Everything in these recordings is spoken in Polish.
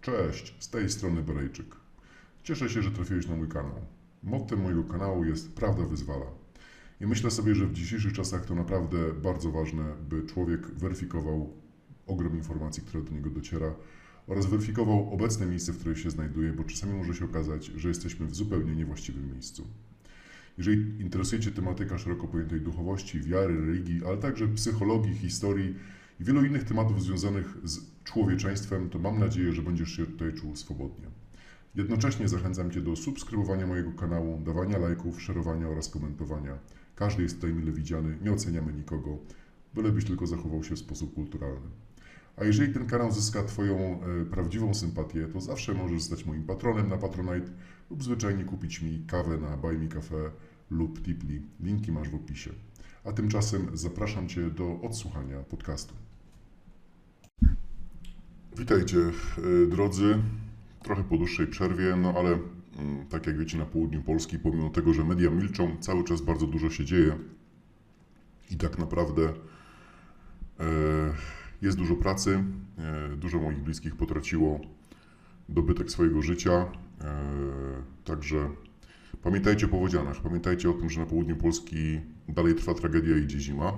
Cześć, z tej strony Berejczyk. Cieszę się, że trafiłeś na mój kanał. Mottem mojego kanału jest Prawda wyzwala. I myślę sobie, że w dzisiejszych czasach to naprawdę bardzo ważne, by człowiek weryfikował ogrom informacji, które do niego dociera oraz weryfikował obecne miejsce, w którym się znajduje, bo czasami może się okazać, że jesteśmy w zupełnie niewłaściwym miejscu. Jeżeli interesuje Cię tematyka szeroko pojętej duchowości, wiary, religii, ale także psychologii, historii i wielu innych tematów związanych z człowieczeństwem, to mam nadzieję, że będziesz się tutaj czuł swobodnie. Jednocześnie zachęcam Cię do subskrybowania mojego kanału, dawania lajków, szerowania oraz komentowania. Każdy jest tutaj mile widziany, nie oceniamy nikogo, bylebyś tylko zachował się w sposób kulturalny. A jeżeli ten kanał zyska Twoją e, prawdziwą sympatię, to zawsze możesz zostać moim patronem na Patronite lub zwyczajnie kupić mi kawę na Buy Me Cafe lub Tipli. Linki masz w opisie. A tymczasem zapraszam Cię do odsłuchania podcastu. Witajcie, e, drodzy. Trochę po dłuższej przerwie, no ale mm, tak jak wiecie, na południu Polski, pomimo tego, że media milczą, cały czas bardzo dużo się dzieje i tak naprawdę e, jest dużo pracy. E, dużo moich bliskich potraciło dobytek swojego życia. E, także pamiętajcie o powodzianach. Pamiętajcie o tym, że na południu Polski dalej trwa tragedia i zima.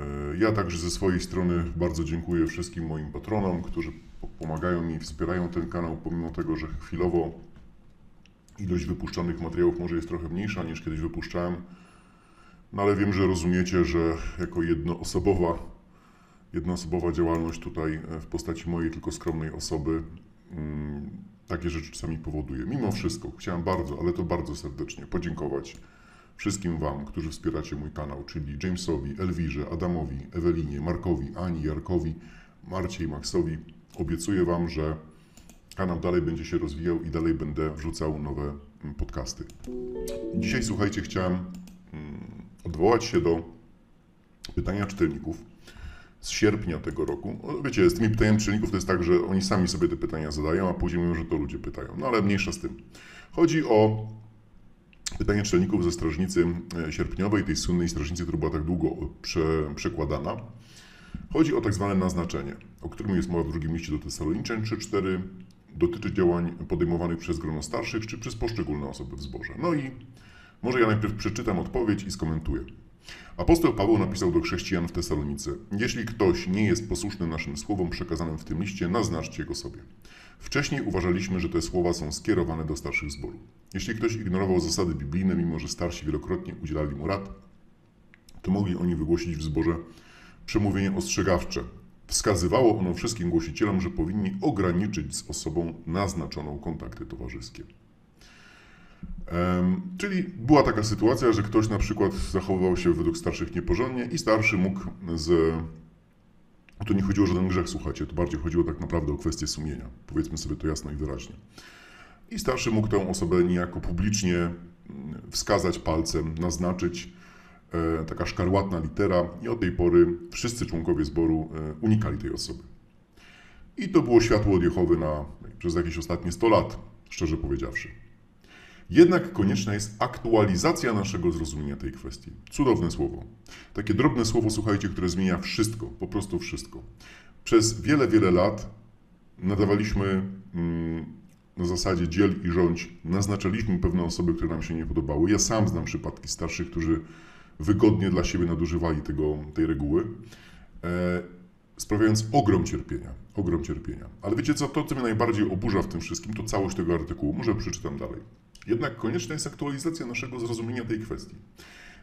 E, Ja także ze swojej strony bardzo dziękuję wszystkim moim patronom, którzy po- pomagają mi, wspierają ten kanał, pomimo tego, że chwilowo ilość wypuszczanych materiałów może jest trochę mniejsza niż kiedyś wypuszczałem. No ale wiem, że rozumiecie, że jako jednoosobowa, jednoosobowa działalność tutaj e, w postaci mojej tylko skromnej osoby mm, takie rzeczy czasami powoduje. Mimo wszystko chciałem bardzo, ale to bardzo serdecznie podziękować wszystkim Wam, którzy wspieracie mój kanał, czyli Jamesowi, Elwirze, Adamowi, Ewelinie, Markowi, Ani, Jarkowi, Marcie i Maxowi. Obiecuję Wam, że kanał dalej będzie się rozwijał i dalej będę wrzucał nowe mm, podcasty. Dzisiaj, słuchajcie, chciałem mm, odwołać się do pytania czytelników z sierpnia tego roku. O, Wiecie, z tymi pytaniami czytelników to jest tak, że oni sami sobie te pytania zadają, a później mówią, że to ludzie pytają. No ale mniejsza z tym. Chodzi o pytanie czytelników ze strażnicy e, sierpniowej, tej słynnej strażnicy, która była tak długo prze, przekładana. Chodzi o tak zwane naznaczenie, o którym jest mowa w drugim liście do Tesaloniczan 3.4. Dotyczy działań podejmowanych przez grono starszych czy przez poszczególne osoby w zborze. No i może ja najpierw przeczytam odpowiedź i skomentuję. Apostoł Paweł napisał do chrześcijan w Tesalonice: Jeśli ktoś nie jest posłuszny naszym słowom przekazanym w tym liście, naznaczcie go sobie. Wcześniej uważaliśmy, że te słowa są skierowane do starszych zboru. Jeśli ktoś ignorował zasady biblijne, mimo że starsi wielokrotnie udzielali mu rad, to mogli oni wygłosić w zborze przemówienie ostrzegawcze. Wskazywało ono wszystkim głosicielom, że powinni ograniczyć z osobą naznaczoną kontakty towarzyskie. Czyli była taka sytuacja, że ktoś na przykład zachowywał się według starszych nieporządnie i starszy mógł z. To nie chodziło o żaden grzech, słuchajcie, to bardziej chodziło tak naprawdę o kwestię sumienia. Powiedzmy sobie to jasno i wyraźnie. I starszy mógł tę osobę niejako publicznie mm, wskazać palcem, naznaczyć e, taka szkarłatna litera, i od tej pory wszyscy członkowie zboru e, unikali tej osoby. I to było światło od Jehowy na, przez jakieś ostatnie 100 lat, szczerze powiedziawszy. Jednak konieczna jest aktualizacja naszego zrozumienia tej kwestii. Cudowne słowo. Takie drobne słowo, słuchajcie, które zmienia wszystko, po prostu wszystko. Przez wiele, wiele lat nadawaliśmy mm, na zasadzie dziel i rządź, naznaczaliśmy pewne osoby, które nam się nie podobały. Ja sam znam przypadki starszych, którzy wygodnie dla siebie nadużywali tego, tej reguły, e, sprawiając ogrom cierpienia. Ogrom cierpienia. Ale wiecie co, to co mnie najbardziej oburza w tym wszystkim, to całość tego artykułu. Może przeczytam dalej. Jednak konieczna jest aktualizacja naszego zrozumienia tej kwestii.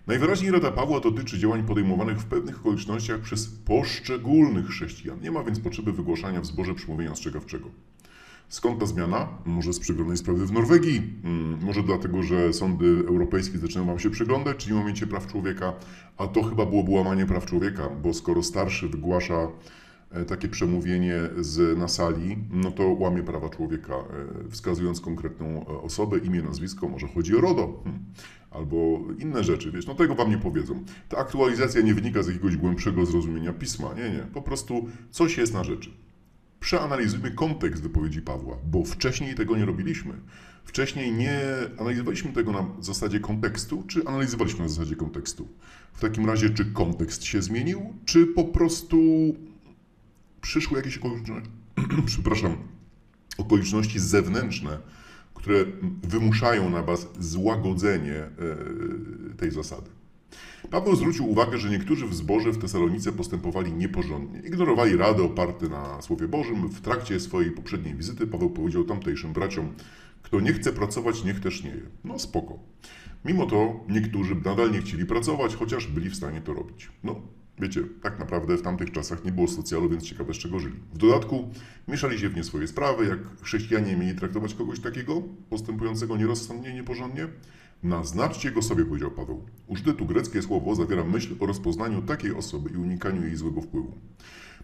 Najwyraźniej Rada Pawła dotyczy działań podejmowanych w pewnych okolicznościach przez poszczególnych chrześcijan. Nie ma więc potrzeby wygłaszania w zborze przemówienia ostrzegawczego. Skąd ta zmiana? Może z przegranej sprawy w Norwegii? Mm, Może dlatego, że sądy europejskie zaczynają Wam się przyglądać, czyli momencie praw człowieka, a to chyba byłoby łamanie praw człowieka, bo skoro starszy wygłasza takie przemówienie z, na sali, no to łamie prawa człowieka, e, wskazując konkretną e, osobę, imię, nazwisko, może chodzi o RODO, hmm, albo inne rzeczy, wiesz, no tego Wam nie powiedzą. Ta aktualizacja nie wynika z jakiegoś głębszego zrozumienia pisma, nie, nie, po prostu coś jest na rzeczy. Przeanalizujmy kontekst wypowiedzi Pawła, bo wcześniej tego nie robiliśmy. Wcześniej nie analizowaliśmy tego na zasadzie kontekstu, czy analizowaliśmy na zasadzie kontekstu. W takim razie, czy kontekst się zmienił, czy po prostu przyszły jakieś okoliczności, przepraszam, okoliczności zewnętrzne, które wymuszają na Was złagodzenie e, tej zasady. Paweł zwrócił uwagę, że niektórzy w zborze w Tesalonice postępowali nieporządnie. Ignorowali rady oparte na Słowie Bożym. W trakcie swojej poprzedniej wizyty Paweł powiedział tamtejszym braciom, kto nie chce pracować, niech też nie je. No spoko. Mimo to niektórzy nadal nie chcieli pracować, chociaż byli w stanie to robić. No, wiecie, tak naprawdę w tamtych czasach nie było socjalu, więc ciekawe z czego żyli. W dodatku mieszali się w nie swoje sprawy, jak chrześcijanie mieli traktować kogoś takiego, postępującego nierozsądnie i nieporządnie. Naznaczcie go sobie, powiedział Paweł. Użyte tu greckie słowo zawiera myśl o rozpoznaniu takiej osoby i unikaniu jej złego wpływu.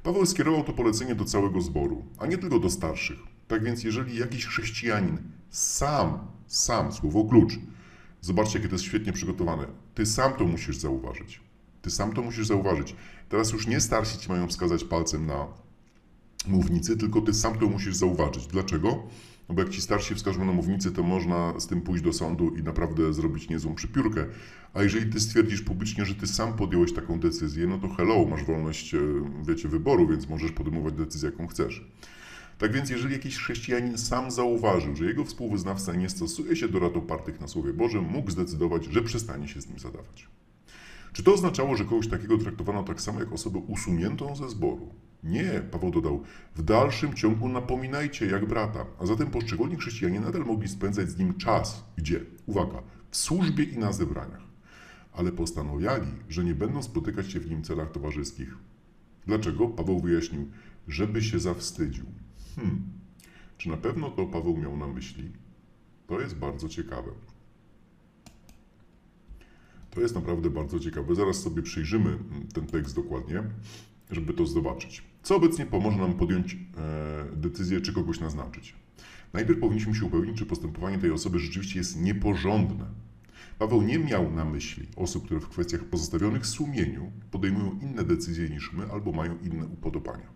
Paweł skierował to polecenie do całego zboru, a nie tylko do starszych. Tak więc, jeżeli jakiś chrześcijanin sam, sam, słowo klucz, zobaczcie, jakie to jest świetnie przygotowane, ty sam to musisz zauważyć. Ty sam to musisz zauważyć. Teraz już nie starsi ci mają wskazać palcem na mównicy, tylko ty sam to musisz zauważyć. Dlaczego? No bo jak ci starsi wskażą na mównicy, to można z tym pójść do sądu i naprawdę zrobić niezłą przypiórkę. A jeżeli ty stwierdzisz publicznie, że ty sam podjąłeś taką decyzję, no to hello, masz wolność, e, wiecie, wyboru, więc możesz podejmować decyzję, jaką chcesz. Tak więc, jeżeli jakiś chrześcijanin sam zauważył, że jego współwyznawca nie stosuje się do rad opartych na Słowie Bożym, mógł zdecydować, że przestanie się z nim zadawać. Czy to oznaczało, że kogoś takiego traktowano tak samo jak osobę usuniętą ze zboru? Nie, Paweł dodał, w dalszym ciągu napominajcie jak brata, a zatem poszczególni chrześcijanie nadal mogli spędzać z nim czas. Gdzie? Uwaga, w służbie i na zebraniach. Ale postanawiali, że nie będą spotykać się w nim celach towarzyskich. Dlaczego? Paweł wyjaśnił, żeby się zawstydził. Hmm, czy na pewno to Paweł miał na myśli? To jest bardzo ciekawe. To jest naprawdę bardzo ciekawe. Zaraz sobie przyjrzymy ten tekst dokładnie, żeby to zobaczyć. Co obecnie pomoże nam podjąć e, decyzję, czy kogoś naznaczyć? Najpierw powinniśmy się upewnić, czy postępowanie tej osoby rzeczywiście jest nieporządne. Paweł nie miał na myśli osób, które w kwestiach pozostawionych sumieniu podejmują inne decyzje niż my albo mają inne upodobania.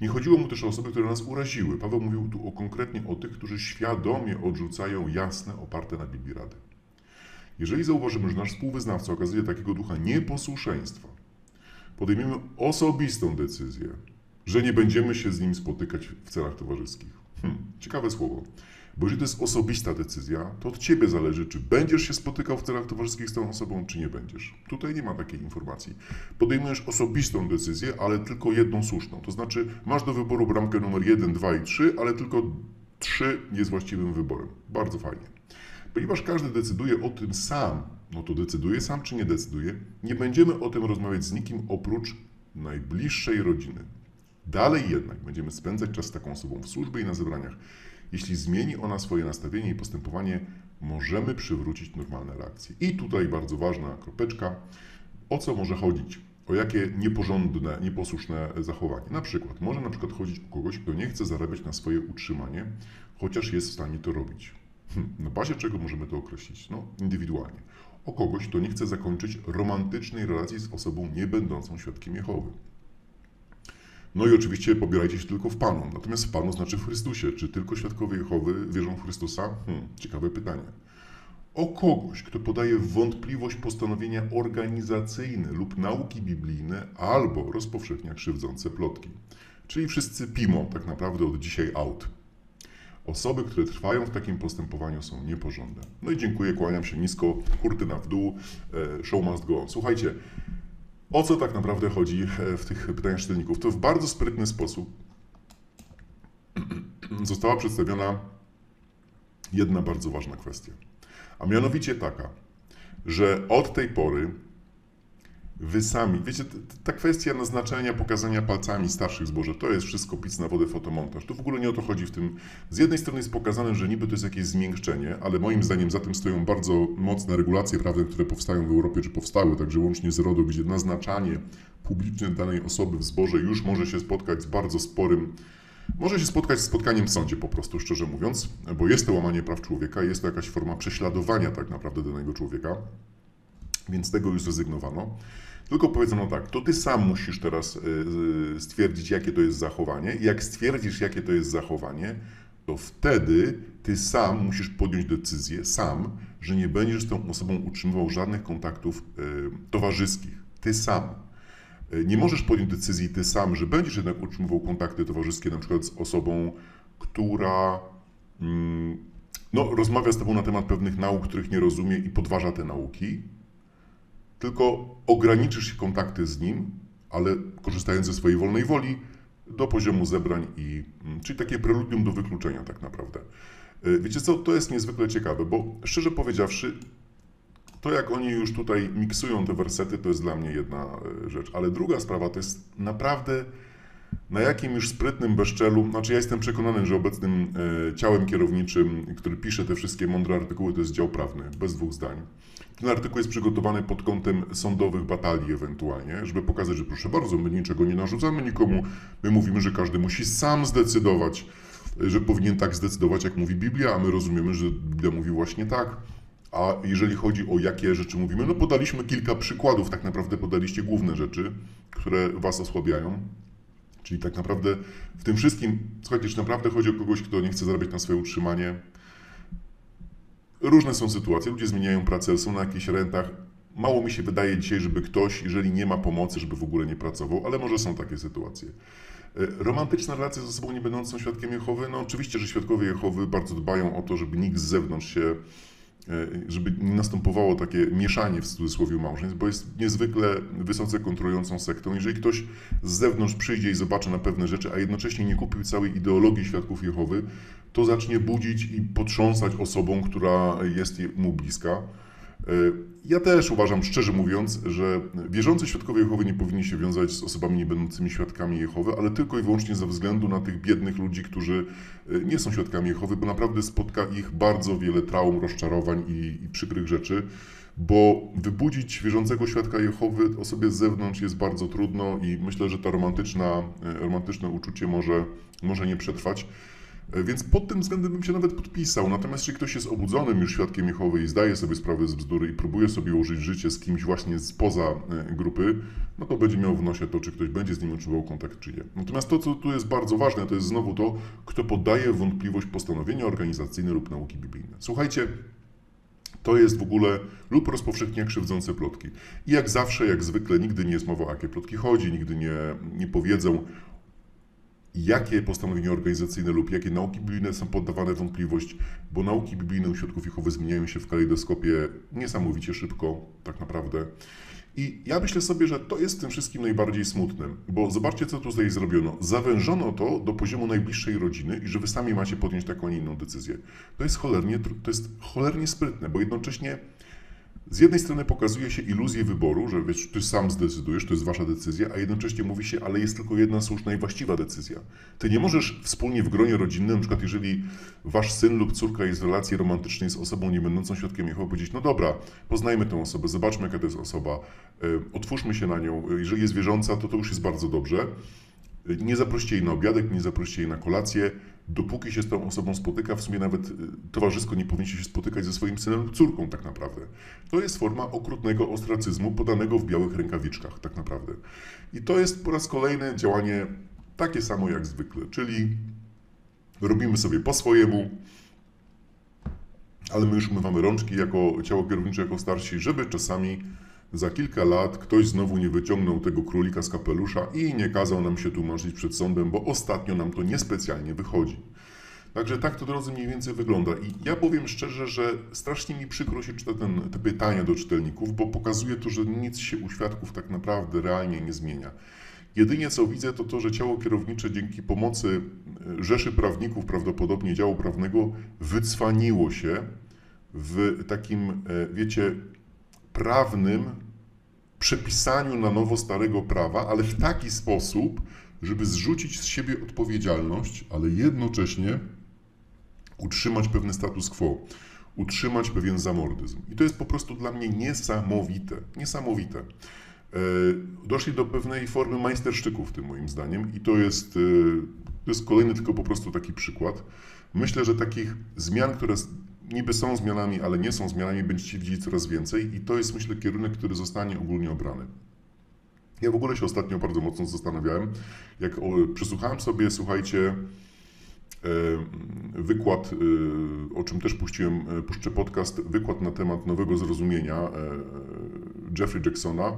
Nie chodziło mu też o osoby, które nas uraziły. Paweł mówił tu o, konkretnie o tych, którzy świadomie odrzucają jasne, oparte na Biblii rady. Jeżeli zauważymy, że nasz współwyznawca okazuje takiego ducha nieposłuszeństwa, podejmiemy osobistą decyzję, że nie będziemy się z nim spotykać w celach towarzyskich. Hmm, ciekawe słowo. Bo jeżeli to jest osobista decyzja, to od ciebie zależy, czy będziesz się spotykał w celach towarzyskich z tą osobą, czy nie będziesz. Tutaj nie ma takiej informacji. Podejmujesz osobistą decyzję, ale tylko jedną słuszną. To znaczy, masz do wyboru bramkę numer 1, 2 i 3, ale tylko 3 jest właściwym wyborem. Bardzo fajnie. Ponieważ każdy decyduje o tym sam, no to decyduje sam czy nie decyduje, nie będziemy o tym rozmawiać z nikim oprócz najbliższej rodziny. Dalej jednak będziemy spędzać czas z taką osobą w służbie i na zebraniach. Jeśli zmieni ona swoje nastawienie i postępowanie, możemy przywrócić normalne reakcje. I tutaj bardzo ważna kropeczka, o co może chodzić? O jakie nieporządne, nieposłuszne zachowanie? Na przykład, może na przykład chodzić o kogoś, kto nie chce zarabiać na swoje utrzymanie, chociaż jest w stanie to robić. Hm, na bazie czego możemy to określić? No, indywidualnie. O kogoś, kto nie chce zakończyć romantycznej relacji z osobą nie będącą świadkiem Jehowy. No i oczywiście pobierajcie się tylko w Panu. Natomiast w Panu znaczy w Chrystusie. Czy tylko świadkowie Jehowy wierzą w Chrystusa? Hmm, ciekawe pytanie. O kogoś, kto podaje wątpliwość postanowienia organizacyjne lub nauki biblijne, albo rozpowszechnia krzywdzące plotki. Czyli wszyscy PIMO, tak naprawdę od dzisiaj out. Osoby, które trwają w takim postępowaniu są nieporządne. No i dziękuję, kłaniam się nisko, kurtyna w dół, e, show must go on. Słuchajcie, o co tak naprawdę chodzi e, w tych pytaniach czytelników? To w bardzo sprytny sposób została przedstawiona jedna bardzo ważna kwestia. A mianowicie taka, że od tej pory wy sami, wiecie, ta kwestia naznaczenia, pokazania palcami starszych zboże, to jest wszystko pic na wodę, fotomontaż. To w ogóle nie o to chodzi w tym. Z jednej strony jest pokazane, że niby to jest jakieś zmiękczenie, ale moim zdaniem za tym stoją bardzo mocne regulacje prawne, które powstają w Europie, czy powstały, także łącznie z RODO, gdzie naznaczanie publiczne danej osoby w zborze już może się spotkać z bardzo sporym może się spotkać z spotkaniem w sądzie po prostu, szczerze mówiąc, bo jest to łamanie praw człowieka, jest to jakaś forma prześladowania tak naprawdę danego człowieka, więc tego już zrezygnowano. Tylko powiedzono tak, to ty sam musisz teraz y, stwierdzić, jakie to jest zachowanie. I jak stwierdzisz, jakie to jest zachowanie, to wtedy ty sam musisz podjąć decyzję, sam, że nie będziesz z tą osobą utrzymywał żadnych kontaktów y, towarzyskich. Ty sam. nie możesz podjąć decyzji ty sam, że będziesz jednak utrzymywał kontakty towarzyskie na przykład z osobą, która mm, no, rozmawia z tobą na temat pewnych nauk, których nie rozumie i podważa te nauki, tylko ograniczysz kontakty z nim, ale korzystając ze swojej wolnej woli do poziomu zebrań i mm, czyli takie preludium do wykluczenia tak naprawdę. E, wiecie co, to jest niezwykle ciekawe, bo szczerze powiedziawszy, to jak oni już tutaj miksują te wersety, to jest dla mnie jedna e, rzecz. Ale druga sprawa to jest naprawdę na jakim już sprytnym bezczelu, znaczy ja jestem przekonany, że obecnym e, ciałem kierowniczym, który pisze te wszystkie mądre artykuły, to jest dział prawny, bez dwóch zdań. Ten artykuł jest przygotowany pod kątem sądowych batalii ewentualnie, żeby pokazać, że proszę bardzo, my niczego nie narzucamy nikomu, my mówimy, że każdy musi sam zdecydować, że powinien tak zdecydować, jak mówi Biblia, a my rozumiemy, że Biblia mówi właśnie tak. A jeżeli chodzi o jakie rzeczy mówimy, no podaliśmy kilka przykładów, tak naprawdę podaliście główne rzeczy, które was osłabiają. Czyli tak naprawdę w tym wszystkim, słuchajcie, czy naprawdę chodzi o kogoś, kto nie chce zarabiać na swoje utrzymanie? Różne są sytuacje, ludzie zmieniają pracę, są na jakichś rentach. Mało mi się wydaje dzisiaj, żeby ktoś, jeżeli nie ma pomocy, żeby w ogóle nie pracował, ale może są takie sytuacje. E, romantyczne relacje z osobą nie będącą świadkiem Jehowy, no oczywiście, że świadkowie Jehowy bardzo dbają o to, żeby nikt z zewnątrz się żeby nie następowało takie mieszanie w cudzysłowie małżeństw, bo jest niezwykle wysoce kontrolującą sektą. Jeżeli ktoś z zewnątrz przyjdzie i zobaczy na pewne rzeczy, a jednocześnie nie kupił całej ideologii świadków Jehowy, to zacznie budzić i potrząsać osobą, która jest mu bliska. E, ja też uważam, szczerze mówiąc, że wierzący świadkowie Jehowy nie powinni się wiązać z osobami niebędącymi świadkami Jehowy, ale tylko i wyłącznie ze względu na tych biednych ludzi, którzy e, nie są świadkami Jehowy, bo naprawdę spotka ich bardzo wiele traum, rozczarowań i, i przykrych rzeczy, bo wybudzić wierzącego świadka Jehowy osobie z zewnątrz jest bardzo trudno i myślę, że to e, romantyczne uczucie może, może nie przetrwać. E, więc pod tym względem bym się nawet podpisał. Natomiast jeśli ktoś jest obudzonym już świadkiem Jehowy i zdaje sobie sprawę z bzdury i próbuje sobie ułożyć życie z kimś właśnie spoza e, grupy, no to będzie miał w nosie to, czy ktoś będzie z nim utrzymywał kontakt, czy nie. Natomiast to, co tu jest bardzo ważne, to jest znowu to, kto podaje wątpliwość postanowienia organizacyjne lub nauki biblijne. Słuchajcie, to jest w ogóle lub rozpowszechnia krzywdzące plotki. I jak zawsze, jak zwykle, nigdy nie jest mowa o jakie plotki chodzi, nigdy nie, nie powiedzą jakie postanowienia organizacyjne lub jakie nauki biblijne są poddawane wątpliwość, bo nauki biblijne u świadków Jehowy zmieniają się w kalejdoskopie niesamowicie szybko, tak naprawdę. I ja myślę sobie, że to jest w tym wszystkim najbardziej smutnym, bo zobaczcie, co tutaj zrobiono. Zawężono to do poziomu najbliższej rodziny i że wy sami macie podjąć taką, a nie inną decyzję. To jest cholernie, to jest cholernie sprytne, bo jednocześnie z jednej strony pokazuje się iluzję wyboru, że wiesz, ty sam zdecydujesz, to jest wasza decyzja, a jednocześnie mówi się, ale jest tylko jedna słuszna i właściwa decyzja. Ty nie możesz wspólnie w gronie rodzinnym, na przykład jeżeli wasz syn lub córka jest w relacji romantycznej z osobą nie będącą świadkiem Jehowy, powiedzieć, no dobra, poznajmy tę osobę, zobaczmy jaka to jest osoba, e, otwórzmy się na nią, jeżeli jest wierząca, to to już jest bardzo dobrze. Nie zaproście jej na obiadek, nie zaproście jej na kolację, dopóki się z tą osobą spotyka, w sumie nawet y, towarzysko nie powinniście się spotykać ze swoim synem lub córką tak naprawdę. To jest forma okrutnego ostracyzmu podanego w białych rękawiczkach tak naprawdę. I to jest po raz kolejny działanie takie samo jak zwykle, czyli robimy sobie po swojemu, ale my już umywamy rączki jako ciało kierownicze, jako starsi, żeby czasami za kilka lat ktoś znowu nie wyciągnął tego królika z kapelusza i nie kazał nam się tłumaczyć przed sądem, bo ostatnio nam to niespecjalnie wychodzi. Także tak to, drodzy, mniej więcej wygląda. I ja powiem szczerze, że strasznie mi przykro się czyta ten, te pytania do czytelników, bo pokazuje to, że nic się u świadków tak naprawdę realnie nie zmienia. Jedynie co widzę, to to, że ciało kierownicze dzięki pomocy e, rzeszy prawników, prawdopodobnie działu prawnego, wycwaniło się w takim, e, wiecie, prawnym przepisaniu na nowo starego prawa, ale w taki sposób, żeby zrzucić z siebie odpowiedzialność, ale jednocześnie utrzymać pewny status quo, utrzymać pewien zamordyzm. I to jest po prostu dla mnie niesamowite. Niesamowite. E, doszli do pewnej formy majstersztyków, tym moim zdaniem, i to jest, e, to jest kolejny tylko po prostu taki przykład. Myślę, że takich zmian, które niby są zmianami, ale nie są zmianami, będziecie widzieć coraz więcej i to jest myślę kierunek, który zostanie ogólnie obrany. Ja w ogóle się ostatnio bardzo mocno zastanawiałem, jak przesłuchałem sobie, słuchajcie, wykład, e, o czym też puściłem, e, puszczę podcast, wykład na temat nowego zrozumienia e, Jeffrey Jacksona,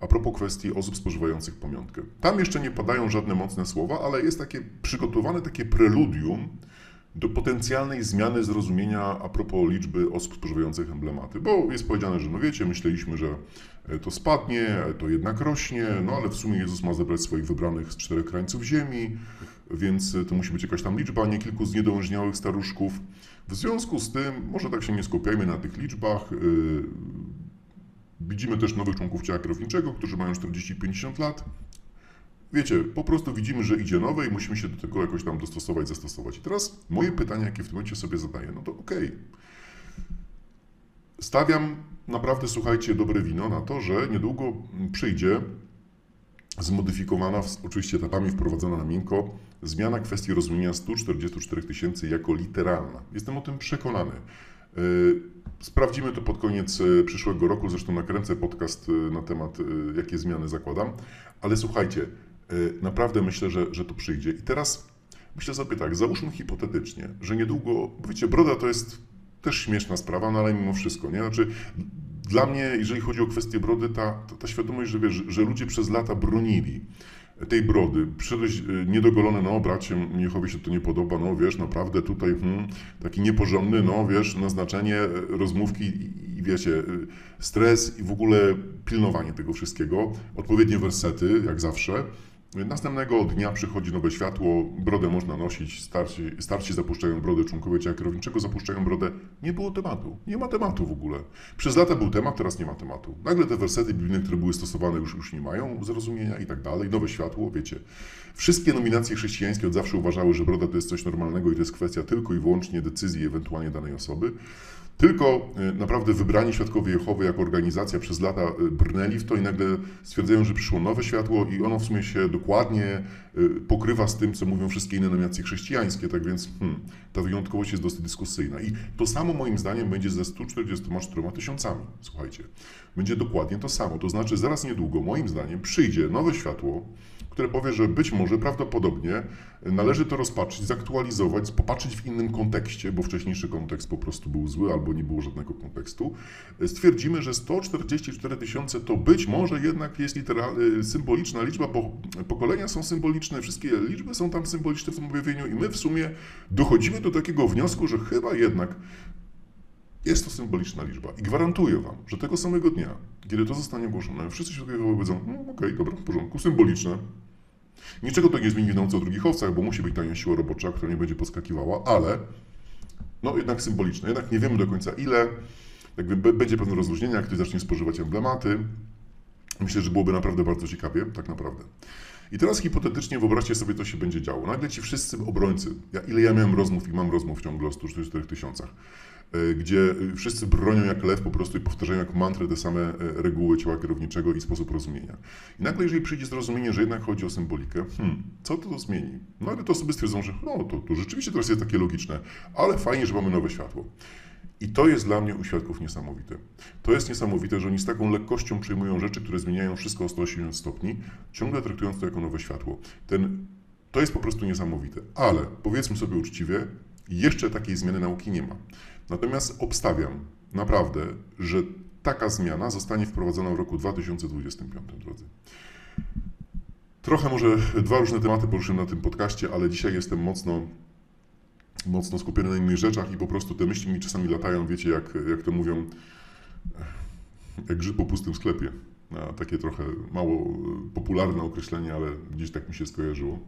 a propos kwestii osób spożywających pamiątkę. Tam jeszcze nie padają żadne mocne słowa, ale jest takie przygotowane takie preludium do potencjalnej zmiany zrozumienia a propos liczby osób spożywających emblematy, bo jest powiedziane, że no wiecie, myśleliśmy, że e, to spadnie, to jednak rośnie, no ale w sumie Jezus ma zebrać swoich wybranych z czterech krańców ziemi, więc to musi być jakaś tam liczba, nie kilku zniedążniałych staruszków. W związku z tym, może tak się nie skupiajmy na tych liczbach, Widzimy też nowych członków ciała kierowniczego, którzy mają 40-50 lat. Wiecie, po prostu widzimy, że idzie nowe i musimy się do tego jakoś tam dostosować, zastosować. I teraz moje pytanie, jakie w tym momencie sobie zadaję, no to okej. Okay. Stawiam naprawdę, słuchajcie, dobre wino na to, że niedługo przyjdzie zmodyfikowana, oczywiście etapami wprowadzona na miękko, zmiana kwestii rozumienia 144 tysięcy jako literalna. Jestem o tym przekonany. Y, sprawdzimy to pod koniec y, przyszłego roku, zresztą nakręcę podcast y, na temat, jakie zmiany zakładam. Ale słuchajcie, naprawdę myślę, że, że to przyjdzie. I teraz myślę sobie tak, załóżmy hipotetycznie, że niedługo, wiecie, broda to jest też śmieszna sprawa, no ale mimo wszystko, nie? Znaczy, dla mnie, jeżeli chodzi o kwestię brody, ta, ta, ta świadomość, że, wiesz, że ludzie przez lata bronili tej brody, przyszedłeś e, niedogolony, no bracie, Miechowi się to nie podoba, no wiesz, naprawdę tutaj hmm, taki nieporządny, no wiesz, naznaczenie e, rozmówki i, i wiecie, stres i w ogóle pilnowanie tego wszystkiego, odpowiednie wersety, jak zawsze, Następnego dnia przychodzi nowe światło, brodę można nosić, starsi, starsi zapuszczają brodę, członkowie ciała kierowniczego zapuszczają brodę. Nie było tematu, nie ma tematu w ogóle. Przez lata był temat, teraz nie ma tematu. Nagle te wersety biblijne, które były stosowane już, już nie mają zrozumienia i tak dalej. Nowe światło, wiecie. Wszystkie nominacje chrześcijańskie od zawsze uważały, że broda to jest coś normalnego i to jest kwestia tylko i wyłącznie decyzji ewentualnie danej osoby. Tylko e, naprawdę wybrani świadkowie Jehowy jako organizacja przez lata e, brnęli w to i nagle stwierdzają, że przyszło nowe światło i ono w sumie się dokładnie e, pokrywa z tym, co mówią wszystkie inne nominacje chrześcijańskie, tak więc hmm, ta wyjątkowość jest dosyć dyskusyjna. I to samo moim zdaniem będzie ze 144 tysiącami, słuchajcie. Będzie dokładnie to samo, to znaczy zaraz niedługo, moim zdaniem, przyjdzie nowe światło, które powie, że być może prawdopodobnie należy to rozpatrzyć, zaktualizować, popatrzeć w innym kontekście, bo wcześniejszy kontekst po prostu był zły albo nie było żadnego kontekstu. Stwierdzimy, że 144 tysiące to być może jednak jest literalnie symboliczna liczba, bo pokolenia są symboliczne, wszystkie liczby są tam symboliczne w tym objawieniu i my w sumie dochodzimy do takiego wniosku, że chyba jednak jest to symboliczna liczba i gwarantuję Wam, że tego samego dnia, kiedy to zostanie ogłoszone, wszyscy się tego powiedzą, no okej, okay, dobra, w porządku, symboliczne, Niczego to nie zmieni w nauce o drugich owcach, bo musi być tania siła robocza, która nie będzie poskakiwała, ale no jednak symboliczne. Jednak nie wiemy do końca ile. Jakby będzie pewne rozluźnienie, jak ktoś zacznie spożywać emblematy. Myślę, że byłoby naprawdę bardzo ciekawie, tak naprawdę. I teraz hipotetycznie wyobraźcie sobie, co się będzie działo. Nagle ci wszyscy obrońcy, ja, ile ja miałem rozmów i mam rozmów ciągle o 144 tysiącach, gdzie wszyscy bronią jak lew po prostu i powtarzają jak mantrę te same e, reguły ciała kierowniczego i sposób rozumienia. I nagle, jeżeli przyjdzie zrozumienie, że jednak chodzi o symbolikę, hmm, co to zmieni? No ale to osoby stwierdzą, że no to, to rzeczywiście teraz jest takie logiczne, ale fajnie, że mamy nowe światło. I to jest dla mnie u świadków niesamowite. To jest niesamowite, że oni z taką lekkością przyjmują rzeczy, które zmieniają wszystko o 180 stopni, ciągle traktując to jako nowe światło. Ten, to jest po prostu niesamowite. Ale powiedzmy sobie uczciwie, jeszcze takiej zmiany nauki nie ma. Natomiast obstawiam naprawdę, że taka zmiana zostanie wprowadzona w roku 2025, drodzy. Trochę może dwa różne tematy poruszyłem na tym podcaście, ale dzisiaj jestem mocno, mocno skupiony na innych rzeczach i po prostu te myśli mi czasami latają, wiecie, jak, jak to mówią, jak grzyb po pustym sklepie takie trochę mało popularne określenie, ale gdzieś tak mi się skojarzyło.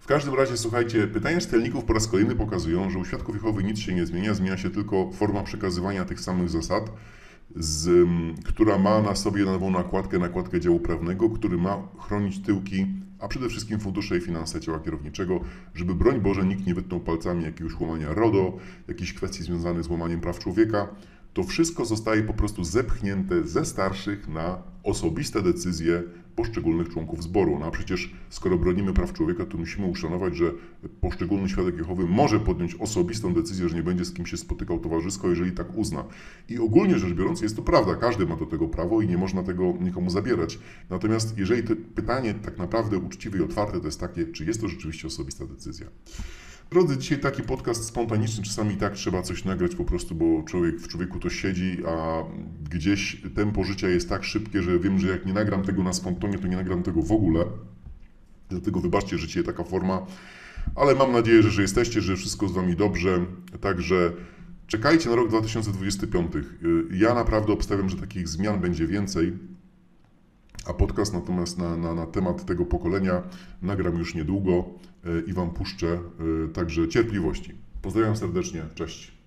W każdym razie, słuchajcie, pytania czytelników po raz kolejny pokazują, że u świadków Jehowy nic się nie zmienia, zmienia się tylko forma przekazywania tych samych zasad, z, która ma na sobie nową nakładkę, nakładkę działu prawnego, który ma chronić tyłki, a przede wszystkim fundusze i finanse ciała kierowniczego, żeby broń Boże nikt nie wytnął palcami jakiegoś łamania RODO, jakichś kwestii związanych z łamaniem praw człowieka, to wszystko zostaje po prostu zepchnięte ze starszych na osobiste decyzje poszczególnych członków zboru. No a przecież skoro bronimy praw człowieka, to musimy uszanować, że poszczególny świadek Jehowy może podjąć osobistą decyzję, że nie będzie z kim się spotykał towarzysko, jeżeli tak uzna. I ogólnie rzecz biorąc jest to prawda, każdy ma do tego prawo i nie można tego nikomu zabierać. Natomiast jeżeli to pytanie tak naprawdę uczciwe i otwarte to jest takie, czy jest to rzeczywiście osobista decyzja. Drodzy, dzisiaj taki podcast spontaniczny, czasami tak trzeba coś nagrać po prostu, bo człowiek w człowieku to siedzi, a gdzieś tempo życia jest tak szybkie, że wiem, że jak nie nagram tego na spontanie, to nie nagram tego w ogóle. Dlatego wybaczcie, że dzisiaj taka forma, ale mam nadzieję, że, że jesteście, że wszystko z Wami dobrze. Także czekajcie na rok 2025. Ja naprawdę obstawiam, że takich zmian będzie więcej. A podcast natomiast na, na, na temat tego pokolenia nagram już niedługo i Wam puszczę. e, Także cierpliwości. Pozdrawiam serdecznie. Cześć.